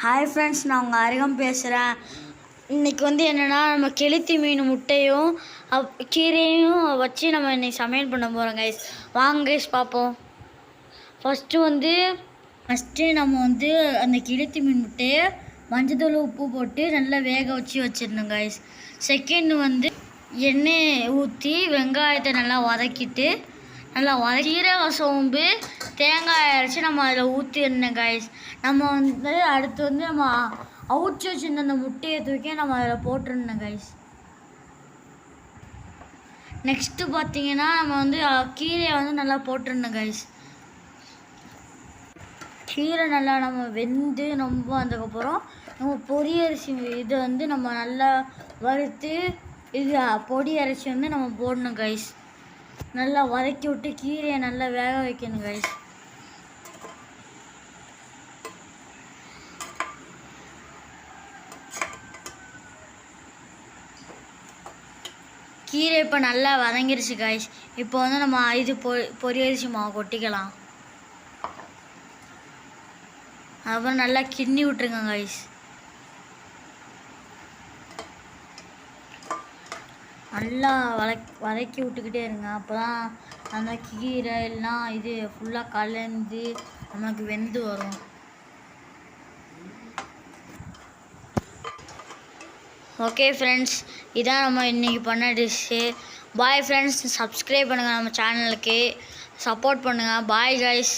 Hi friends நான் உங்கள் அருகம் பேசுகிறேன் இன்றைக்கி வந்து என்னென்னா நம்ம கெளுத்தி மீன் முட்டையும் அப் கீரையும் வச்சு நம்ம இன்றைக்கி சமையல் பண்ண போகிறோம் கைஸ் வாங்க கைஸ் பார்ப்போம் ஃபஸ்ட்டு வந்து ஃபஸ்ட்டு நம்ம வந்து அந்த கெளுத்தி மீன் முட்டையை மஞ்சத்தூள் உப்பு போட்டு நல்லா வேக வச்சு வச்சிருந்தோம் கைஸ் செகண்ட் வந்து எண்ணெய் ஊற்றி வெங்காயத்தை நல்லா வதக்கிட்டு நல்லா வதக்கீரை சோம்பு தேங்காய் அரைச்சி நம்ம அதில் ஊற்றிடணும் கைஸ் நம்ம வந்து அடுத்து வந்து நம்ம அவுச்சு வச்சுருந்த அந்த முட்டையை தூக்கி நம்ம அதில் போட்டிருந்தோம் கைஸ் நெக்ஸ்ட்டு பார்த்தீங்கன்னா நம்ம வந்து கீரையை வந்து நல்லா போட்டிருந்தோம் கைஸ் கீரை நல்லா நம்ம வெந்து ரொம்ப வந்ததுக்கப்புறம் நம்ம பொடி அரிசி இது வந்து நம்ம நல்லா வறுத்து இது பொடி அரிசி வந்து நம்ம போடணும் கைஸ் நல்லா வதக்கி விட்டு கீரையை நல்லா வேக வைக்கணும் கைஸ் கீரை இப்போ நல்லா வதங்கிருச்சு கைஸ் இப்போ வந்து நம்ம இது பொ பொரியரிசி மாவு கொட்டிக்கலாம். அப்புறம் நல்லா கிண்ணி விட்டுருங்க காய்ஸ் நல்லா வதக் வதக்கி விட்டுக்கிட்டே இருங்க. அப்போ தான் அந்த கீரை எல்லாம் இது ஃபுல்லாக கலந்து நமக்கு வெந்து வரும். ஓகே ஃப்ரெண்ட்ஸ் இதான் நம்ம இன்றைக்கி பண்ண டிஷ்ஷு பாய் ஃப்ரெண்ட்ஸ் சப்ஸ்கிரைப் பண்ணுங்கள் நம்ம சேனலுக்கு சப்போர்ட் பண்ணுங்கள் பாய் கைஸ்